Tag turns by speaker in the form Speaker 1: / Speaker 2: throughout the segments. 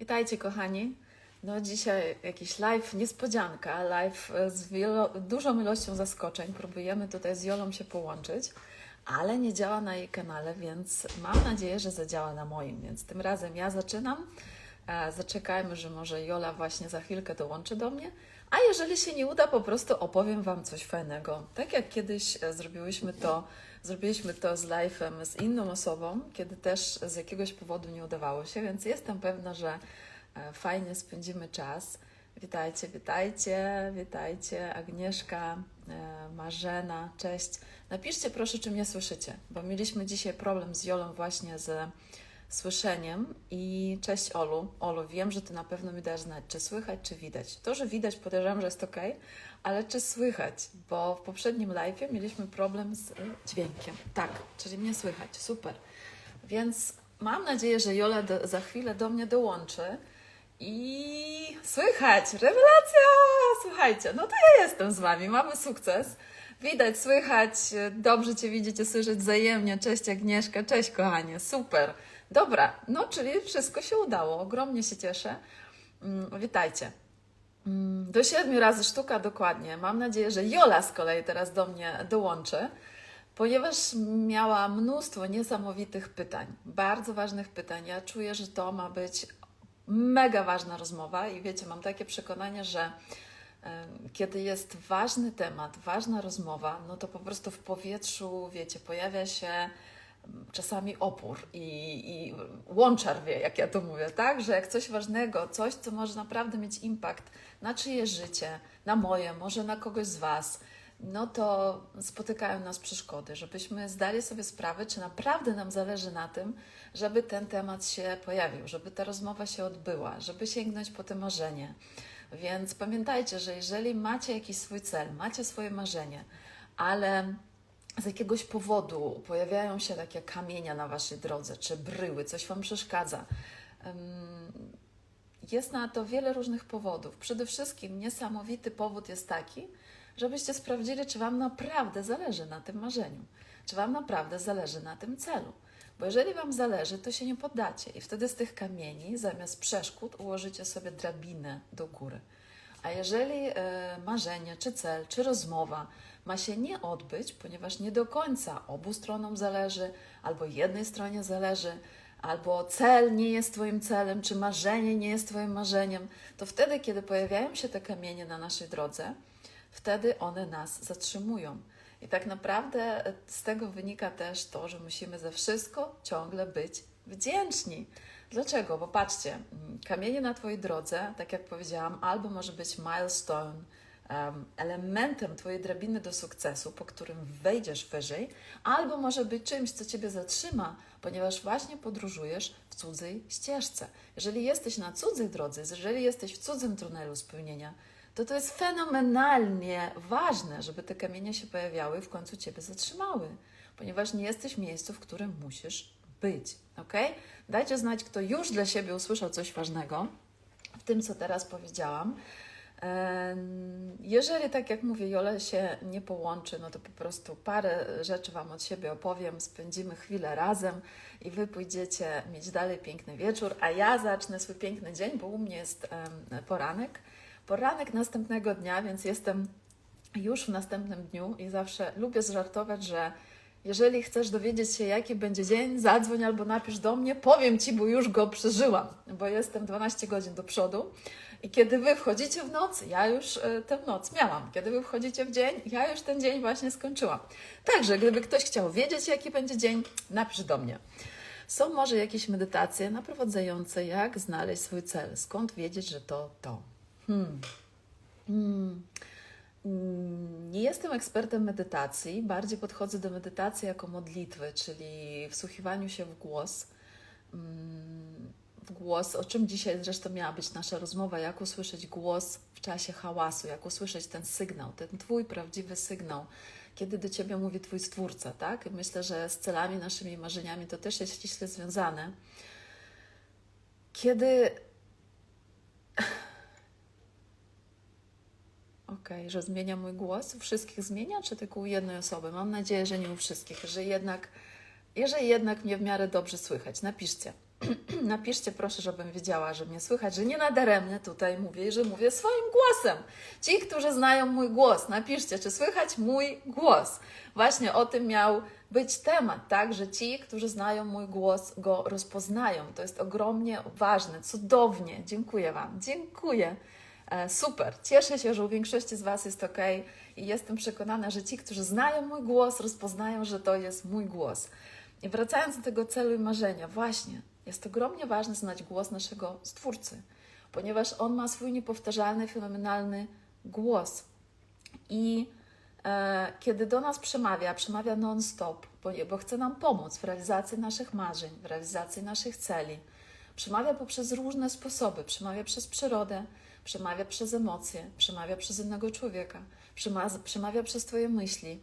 Speaker 1: Witajcie kochani. No dzisiaj jakiś live, niespodzianka, live e, z wielo, dużą ilością zaskoczeń. Próbujemy tutaj z Jolą się połączyć, ale nie działa na jej kanale, więc mam nadzieję, że zadziała na moim. Więc tym razem ja zaczynam. E, Zaczekajmy, że może Jola właśnie za chwilkę dołączy do mnie. A jeżeli się nie uda, po prostu opowiem Wam coś fajnego. Tak jak kiedyś e, zrobiłyśmy to, zrobiliśmy to z live'em z inną osobą, kiedy też z jakiegoś powodu nie udawało się, więc jestem pewna, że e, fajnie spędzimy czas. Witajcie, witajcie, witajcie, Agnieszka, e, Marzena, cześć. Napiszcie proszę, czy mnie słyszycie, bo mieliśmy dzisiaj problem z Jolą właśnie z słyszeniem i cześć Olu. Olu, wiem, że Ty na pewno mi dasz znać, czy słychać, czy widać. To, że widać podejrzewam, że jest ok, ale czy słychać, bo w poprzednim live'ie mieliśmy problem z y, dźwiękiem. Tak, czyli mnie słychać, super. Więc mam nadzieję, że Jola do, za chwilę do mnie dołączy i słychać, rewelacja! Słuchajcie, no to ja jestem z Wami, mamy sukces. Widać, słychać, dobrze Cię widzicie, słyszeć wzajemnie. Cześć Agnieszka, cześć kochanie, super. Dobra, no czyli wszystko się udało, ogromnie się cieszę. Mm, Witajcie. Mm, Do siedmiu razy sztuka dokładnie. Mam nadzieję, że Jola z kolei teraz do mnie dołączy, ponieważ miała mnóstwo niesamowitych pytań, bardzo ważnych pytań. Ja czuję, że to ma być mega ważna rozmowa i wiecie, mam takie przekonanie, że kiedy jest ważny temat, ważna rozmowa, no to po prostu w powietrzu, wiecie, pojawia się czasami opór i, i łączar wie, jak ja to mówię, tak? Że jak coś ważnego, coś, co może naprawdę mieć impact na czyjeś życie, na moje, może na kogoś z Was, no to spotykają nas przeszkody, żebyśmy zdali sobie sprawę, czy naprawdę nam zależy na tym, żeby ten temat się pojawił, żeby ta rozmowa się odbyła, żeby sięgnąć po to marzenie. Więc pamiętajcie, że jeżeli macie jakiś swój cel, macie swoje marzenie, ale z jakiegoś powodu pojawiają się takie kamienia na waszej drodze, czy bryły, coś wam przeszkadza. Jest na to wiele różnych powodów. Przede wszystkim niesamowity powód jest taki, żebyście sprawdzili, czy Wam naprawdę zależy na tym marzeniu, czy Wam naprawdę zależy na tym celu. Bo jeżeli Wam zależy, to się nie poddacie i wtedy z tych kamieni zamiast przeszkód ułożycie sobie drabinę do góry. A jeżeli e, marzenie, czy cel, czy rozmowa ma się nie odbyć, ponieważ nie do końca obu stronom zależy, albo jednej stronie zależy, albo cel nie jest Twoim celem, czy marzenie nie jest Twoim marzeniem, to wtedy, kiedy pojawiają się te kamienie na naszej drodze, wtedy one nas zatrzymują. I tak naprawdę z tego wynika też to, że musimy za wszystko ciągle być wdzięczni. Dlaczego? Bo patrzcie, kamienie na Twojej drodze, tak jak powiedziałam, albo może być milestone, elementem Twojej drabiny do sukcesu, po którym wejdziesz wyżej, albo może być czymś, co Ciebie zatrzyma, ponieważ właśnie podróżujesz w cudzej ścieżce. Jeżeli jesteś na cudzej drodze, jeżeli jesteś w cudzym tunelu spełnienia, to to jest fenomenalnie ważne, żeby te kamienie się pojawiały i w końcu Ciebie zatrzymały, ponieważ nie jesteś w miejscu, w którym musisz być. Ok? Dajcie znać, kto już dla siebie usłyszał coś ważnego w tym, co teraz powiedziałam. Jeżeli, tak jak mówię, Jole się nie połączy, no to po prostu parę rzeczy Wam od siebie opowiem, spędzimy chwilę razem i Wy pójdziecie mieć dalej piękny wieczór, a ja zacznę swój piękny dzień, bo u mnie jest poranek. Poranek następnego dnia, więc jestem już w następnym dniu i zawsze lubię zżartować, że jeżeli chcesz dowiedzieć się, jaki będzie dzień, zadzwoń albo napisz do mnie, powiem Ci, bo już go przeżyłam, bo jestem 12 godzin do przodu. I kiedy Wy wchodzicie w noc, ja już e, tę noc miałam. Kiedy Wy wchodzicie w dzień, ja już ten dzień właśnie skończyłam. Także, gdyby ktoś chciał wiedzieć, jaki będzie dzień, napisz do mnie. Są może jakieś medytacje naprowadzające, jak znaleźć swój cel, skąd wiedzieć, że to to. Hmm. Hmm. Mm, Nie jestem ekspertem medytacji, bardziej podchodzę do medytacji jako modlitwy, czyli wsłuchiwaniu się w głos. Mm, W głos, o czym dzisiaj zresztą miała być nasza rozmowa, jak usłyszeć głos w czasie hałasu, jak usłyszeć ten sygnał, ten Twój prawdziwy sygnał, kiedy do Ciebie mówi Twój Stwórca, tak? Myślę, że z celami, naszymi marzeniami to też jest ściśle związane. Kiedy Okej, że zmienia mój głos? U wszystkich zmienia, czy tylko u jednej osoby? Mam nadzieję, że nie u wszystkich, że jednak, jeżeli jednak mnie w miarę dobrze słychać. Napiszcie. Napiszcie proszę, żebym wiedziała, że mnie słychać, że nie nadaremnie tutaj mówię że mówię swoim głosem. Ci, którzy znają mój głos, napiszcie, czy słychać mój głos. Właśnie o tym miał być temat, tak? Że ci, którzy znają mój głos, go rozpoznają. To jest ogromnie ważne, cudownie. Dziękuję Wam, dziękuję. E, Super, cieszę się, że u większości z Was jest ok i jestem przekonana, że ci, którzy znają mój głos, rozpoznają, że to jest mój głos. I wracając do tego celu i marzenia, właśnie jest ogromnie ważne znać głos naszego Stwórcy, ponieważ on ma swój niepowtarzalny, fenomenalny głos. I e, kiedy do nas przemawia, przemawia non-stop, bo, bo chce nam pomóc w realizacji naszych marzeń, w realizacji naszych celi. Przemawia poprzez różne sposoby, przemawia przez przyrodę, przemawia przez emocje, przemawia przez innego człowieka, przema- przemawia przez Twoje myśli.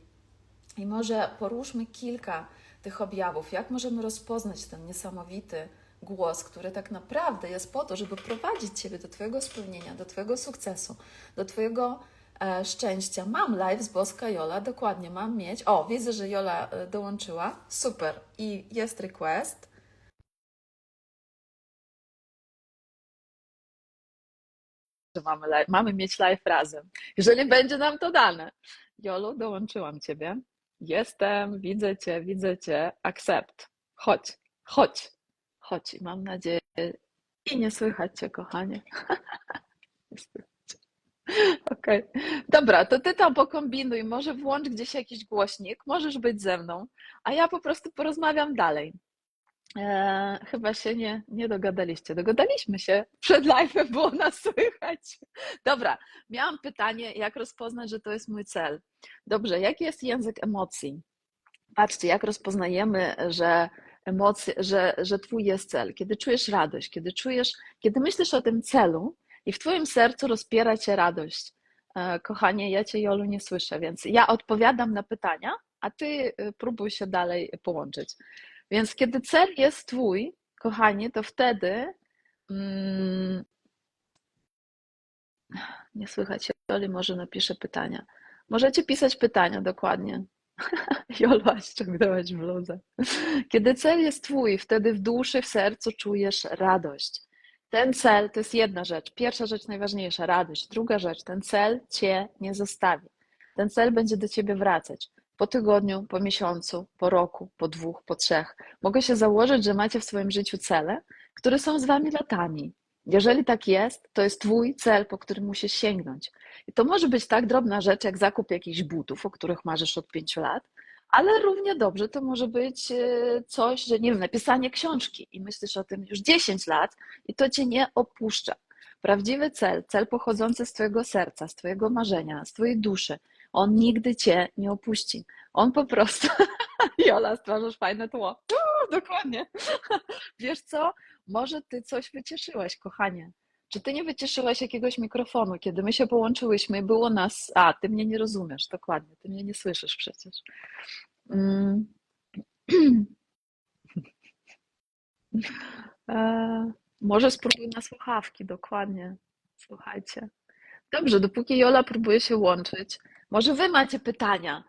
Speaker 1: I może poruszmy kilka tych objawów, jak możemy rozpoznać ten niesamowity głos, który tak naprawdę jest po to, żeby prowadzić Ciebie do Twojego spełnienia, do Twojego sukcesu, do Twojego e, szczęścia. Mam live z Boska Jola, dokładnie mam mieć. O, widzę, że Jola e, dołączyła. Super. I jest request. Że mamy, mamy mieć live razem. Jeżeli będzie nam to dane. Jolu, dołączyłam Ciebie. Jestem, widzę Cię, widzę Cię. Accept. Chodź, chodź, chodź. I mam nadzieję, i nie słychać Cię, kochanie. Okej. Dobra, to Ty tam pokombinuj. Może włącz gdzieś jakiś głośnik. Możesz być ze mną, a ja po prostu porozmawiam dalej. E, chyba się nie, nie dogadaliście. Dogadaliśmy się. Przed live'em było nas słychać. Dobra, miałam pytanie, jak rozpoznać, że to jest mój cel. Dobrze, jaki jest język emocji? Patrzcie, jak rozpoznajemy, że emocje, że, że twój jest cel. Kiedy czujesz radość, kiedy czujesz, kiedy myślisz o tym celu i w twoim sercu rozpiera cię radość. E, Kochanie, ja cię Jolu nie słyszę, więc ja odpowiadam na pytania, a ty e, próbuj się dalej połączyć. Więc kiedy cel jest twój, kochanie, to wtedy mm, nie słychać Joli, może napiszę pytania. Możecie pisać pytania dokładnie. Jola, ściągnęłaś bluzę. Kiedy cel jest twój, wtedy w duszy, w sercu czujesz radość. Ten cel to jest jedna rzecz. Pierwsza rzecz najważniejsza, radość. Druga rzecz, ten cel cię nie zostawi. Ten cel będzie do ciebie wracać. Po tygodniu, po miesiącu, po roku, po dwóch, po trzech. Mogę się założyć, że macie w swoim życiu cele, które są z wami latami. Jeżeli tak jest, to jest twój cel, po który musisz sięgnąć. I to może być tak drobna rzecz, jak zakup jakichś butów, o których marzysz od pięciu lat, ale równie dobrze to może być e, coś, że nie wiem, napisanie książki i myślisz o tym już 10 lat i to cię nie opuszcza. Prawdziwy cel, cel pochodzący z twojego serca, z twojego marzenia, z twojej duszy, on nigdy cię nie opuści. On po prostu. Jola, stwarzasz fajne tło. Uuu, dokładnie. Wiesz co? Może ty coś wycieszyłeś, kochanie. Czy ty nie wycieszyłaś jakiegoś mikrofonu, kiedy my się połączyłyśmy było nas. A, ty mnie nie rozumiesz, dokładnie. Ty mnie nie słyszysz przecież. Mm. E, może spróbuj na słuchawki, dokładnie. Słuchajcie. Dobrze, dopóki Jola próbuje się łączyć, może wy macie pytania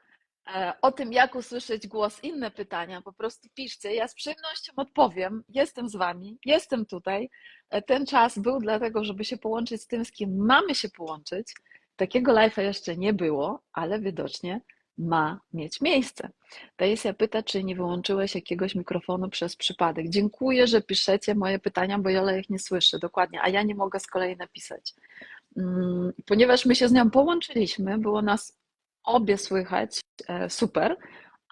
Speaker 1: e, o tym, jak usłyszeć głos, inne pytania, po prostu piszcie. Ja z przyjemnością odpowiem. Jestem z wami, jestem tutaj. E, Ten czas był dlatego, żeby się połączyć z tym, z kim mamy się połączyć. Takiego live'a jeszcze nie było, ale widocznie ma mieć miejsce. Taisia pyta, czy nie wyłączyłeś jakiegoś mikrofonu przez przypadek. Dziękuję, że piszecie moje pytania, bo Jola ich nie słyszy, dokładnie, a ja nie mogę z kolei napisać. Mm, Ponieważ my się z nią połączyliśmy, było nas obie słychać, e, super,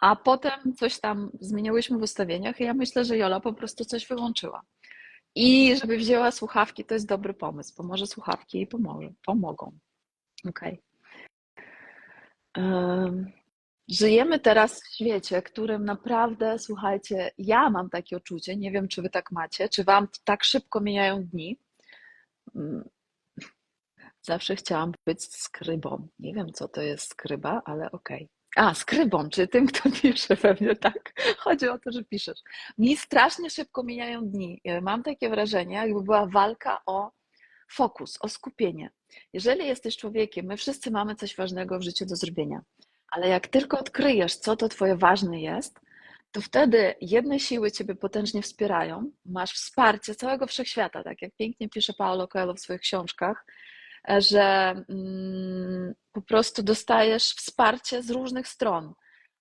Speaker 1: a potem coś tam zmieniłyśmy w ustawieniach i ja myślę, że Jola po prostu coś wyłączyła. I żeby wzięła słuchawki, to jest dobry pomysł, bo może słuchawki jej pomoże, pomogą. Okej. Em, Żyjemy teraz w świecie, którym naprawdę, słuchajcie, ja mam takie odczucie, nie wiem, czy wy tak macie, czy wam tak szybko mijają dni. Zawsze chciałam być skrybą. Nie wiem, co to jest skryba, ale okej. A, skrybą, czy tym, kto pisze pewnie, tak? Chodzi o to, że piszesz. Mi strasznie szybko mijają dni. Mam takie wrażenie, jakby była walka o fokus, o skupienie. Jeżeli jesteś człowiekiem, my wszyscy mamy coś ważnego w życiu do zrobienia, ale jak tylko odkryjesz, co to twoje ważne jest, to wtedy jedne siły Ciebie potężnie wspierają, masz wsparcie całego wszechświata, tak jak pięknie pisze Paulo Coelho w swoich książkach, e, że mm, po prostu dostajesz wsparcie z różnych stron,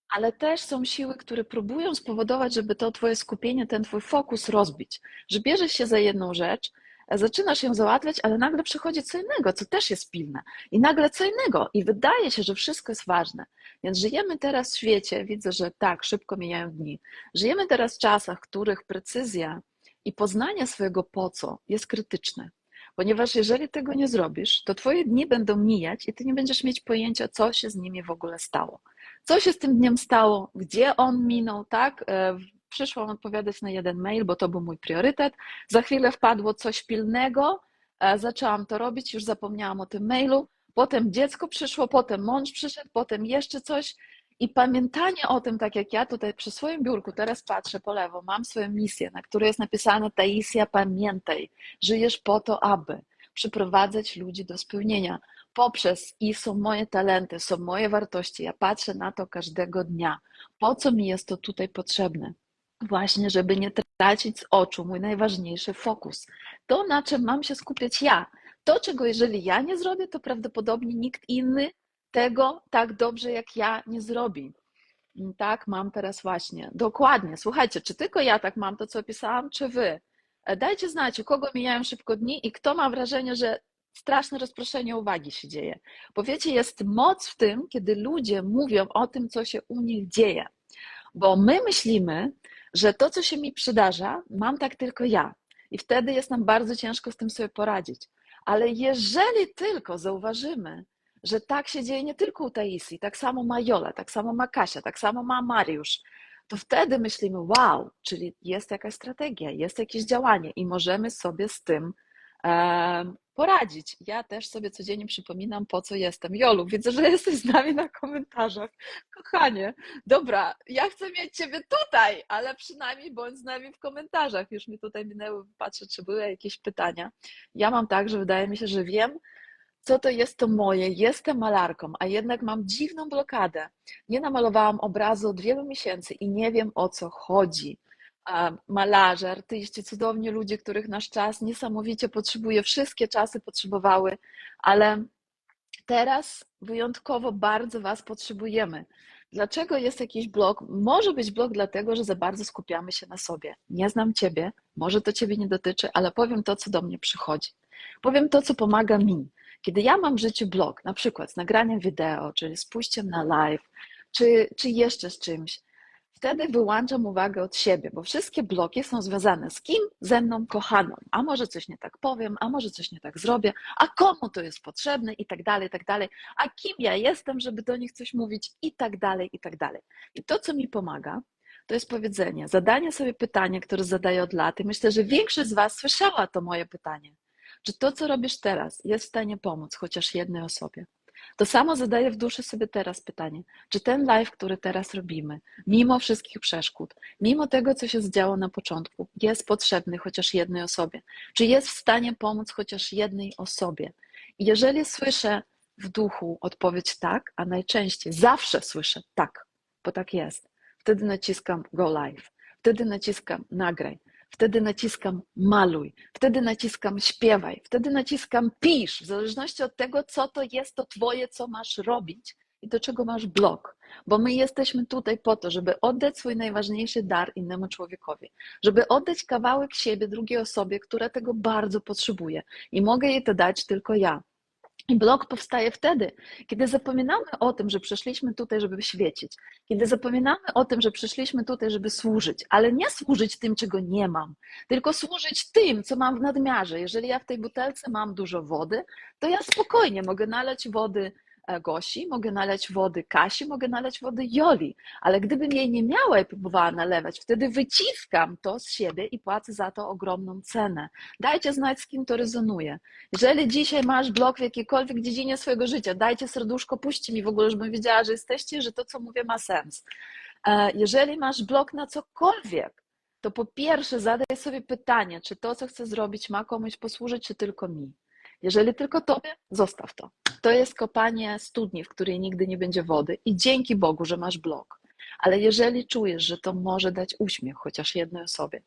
Speaker 1: ale też są siły, które próbują spowodować, żeby to Twoje skupienie, ten Twój fokus rozbić, że bierzesz się za jedną rzecz, zaczynasz ją załatwiać, ale nagle przychodzi co innego, co też jest pilne. I nagle co innego. I wydaje się, że wszystko jest ważne. Więc żyjemy teraz w świecie, widzę, że tak, szybko mijają dni. Żyjemy teraz w czasach, w których precyzja i poznanie swojego po co jest krytyczne. Ponieważ jeżeli tego nie zrobisz, to twoje dni będą mijać i ty nie będziesz mieć pojęcia, co się z nimi w ogóle stało. Co się z tym dniem stało, gdzie on minął, tak? E, przyszłam odpowiadać na jeden mail, bo to był mój priorytet. Za chwilę wpadło coś pilnego, e, zaczęłam to robić, już zapomniałam o tym mailu. Potem dziecko przyszło, potem mąż przyszedł, potem jeszcze coś. I pamiętanie o tym, tak jak ja tutaj przy swoim biurku teraz patrzę po lewo, mam swoją misję, na której jest napisane Taisia, pamiętaj, żyjesz po to, aby przyprowadzać ludzi do spełnienia poprzez i są moje talenty, są moje wartości. Ja patrzę na to każdego dnia. Po co mi jest to tutaj potrzebne? Właśnie, żeby nie tracić z oczu mój najważniejszy fokus. To, na czym mam się skupiać ja. To, czego jeżeli ja nie zrobię, to prawdopodobnie nikt inny tego tak dobrze jak ja nie zrobi. Tak, mam teraz właśnie. Dokładnie. Słuchajcie, czy tylko ja tak mam to, co opisałam, czy wy? E, Dajcie znać, u kogo mijają szybko dni i kto ma wrażenie, że straszne rozproszenie uwagi się dzieje. Bo wiecie, jest moc w tym, kiedy ludzie mówią o tym, co się u nich dzieje. Bo my myślimy, że to, co się mi przydarza, mam tak tylko ja. I wtedy jest nam bardzo ciężko z tym sobie poradzić. Ale jeżeli tylko zauważymy, że tak się dzieje nie tylko u Taisi, tak samo ma Jola, tak samo ma Kasia, tak samo ma Mariusz, to wtedy myślimy, wow, czyli jest jakaś strategia, jest jakieś działanie i możemy sobie z tym poradzić. Ja też sobie codziennie przypominam, po co jestem. Jolu, widzę, że jesteś z nami na komentarzach. Kochanie, dobra, ja chcę mieć Ciebie tutaj, ale przynajmniej bądź z nami w komentarzach. Już mi tutaj minęły, patrzę, czy były jakieś pytania. Ja mam tak, że wydaje mi się, że wiem, co to jest to moje, jestem malarką, a jednak mam dziwną blokadę. Nie namalowałam obrazu od wielu miesięcy i nie wiem o co chodzi. Malarze, artyści, cudowni ludzie, których nasz czas niesamowicie potrzebuje, wszystkie czasy potrzebowały, ale teraz wyjątkowo bardzo Was potrzebujemy. Dlaczego jest jakiś blog? Może być blog dlatego, że za bardzo skupiamy się na sobie. Nie znam Ciebie, może to Ciebie nie dotyczy, ale powiem to, co do mnie przychodzi. Powiem to, co pomaga mi. Kiedy ja mam w życiu blog, na przykład z nagraniem wideo, czy z pójściem na live, czy, czy jeszcze z czymś, wtedy wyłączam uwagę od siebie, bo wszystkie bloki są związane z kim? Ze mną kochaną. A może coś nie tak powiem, a może coś nie tak zrobię, a komu to jest potrzebne i tak dalej, i tak dalej, a kim ja jestem, żeby do nich coś mówić i tak dalej, i tak dalej. I to, co mi pomaga, to jest powiedzenie, zadanie sobie pytania, które zadaję od lat i myślę, że większość z Was słyszała to moje pytanie. Czy to, co robisz teraz, jest w stanie pomóc chociaż jednej osobie? To samo zadaję w duszy sobie teraz pytanie, czy ten live, który teraz robimy, mimo wszystkich przeszkód, mimo tego, co się zdziało na początku, jest potrzebny chociaż jednej osobie? Czy jest w stanie pomóc chociaż jednej osobie? I jeżeli słyszę w duchu odpowiedź tak, a najczęściej zawsze słyszę tak, bo tak jest, wtedy naciskam go live, wtedy naciskam nagraj, wtedy naciskam maluj, wtedy naciskam śpiewaj, wtedy naciskam pisz, w zależności od tego, co to jest to twoje, co masz robić i do czego masz blok. Bo my jesteśmy tutaj po to, żeby oddać swój najważniejszy dar innemu człowiekowi, żeby oddać kawałek siebie drugiej osobie, która tego bardzo potrzebuje. I mogę jej to dać tylko ja. I blog powstaje wtedy, kiedy zapominamy o tym, że przyszliśmy tutaj, żeby świecić, kiedy zapominamy o tym, że przyszliśmy tutaj, żeby służyć, ale nie służyć tym, czego nie mam, tylko służyć tym, co mam w nadmiarze. Jeżeli ja w tej butelce mam dużo wody, to ja spokojnie mogę nalać wody Gosi, mogę nalać wody Kasi, mogę nalać wody Joli, ale gdybym jej nie miała i próbowała nalewać, wtedy wyciskam to z siebie i płacę za to ogromną cenę. Dajcie znać, z kim to rezonuje. Jeżeli dzisiaj masz blok w jakiejkolwiek dziedzinie swojego życia, dajcie serduszko, puśćcie mi w ogóle, żebym wiedziała, że jesteście, że to, co mówię, ma sens. E, jeżeli masz blok na cokolwiek, to po pierwsze zadaj sobie pytanie, czy to, co chcę zrobić, ma komuś posłużyć, czy tylko mi. Jeżeli tylko tobie, zostaw to. To jest kopanie studni, w której nigdy nie będzie wody i dzięki Bogu, że masz blok. Ale jeżeli czujesz, że to może dać uśmiech chociaż jednej osobie,